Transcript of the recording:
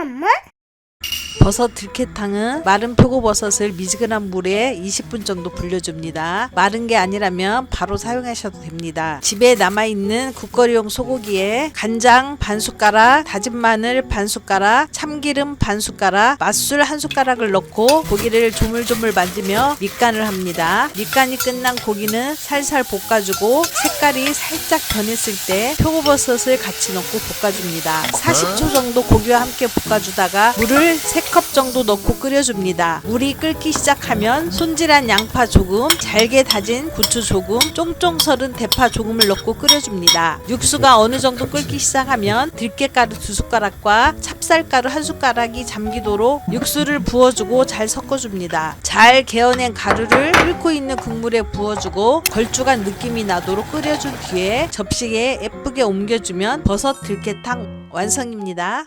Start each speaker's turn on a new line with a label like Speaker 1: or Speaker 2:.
Speaker 1: 엄마?
Speaker 2: 버섯 들깨탕은 마른 표고버섯을 미지근한 물에 20분 정도 불려줍니다. 마른 게 아니라면 바로 사용하셔도 됩니다. 집에 남아있는 국거리용 소고기에 간장 반 숟가락, 다진 마늘 반 숟가락, 참기름 반 숟가락, 맛술 한 숟가락을 넣고 고기를 조물조물 만지며 밑간을 합니다. 밑간이 끝난 고기는 살살 볶아주고 색깔이 살짝 변했을 때 표고버섯을 같이 넣고 볶아줍니다. 40초 정도 고기와 함께 볶아주다가 물을 3컵 정도 넣고 끓여줍니다. 물이 끓기 시작하면 손질한 양파 조금, 잘게 다진 고추 조금, 쫑쫑 썰은 대파 조금을 넣고 끓여줍니다. 육수가 어느 정도 끓기 시작하면 들깨가루 두 숟가락과 찹쌀가루 한 숟가락이 잠기도록 육수를 부어주고 잘 섞어줍니다. 잘 개어낸 가루를 끓고 있는 국물에 부어주고 걸쭉한 느낌이 나도록 끓여준 뒤에 접시에 예쁘게 옮겨주면 버섯 들깨탕 완성입니다.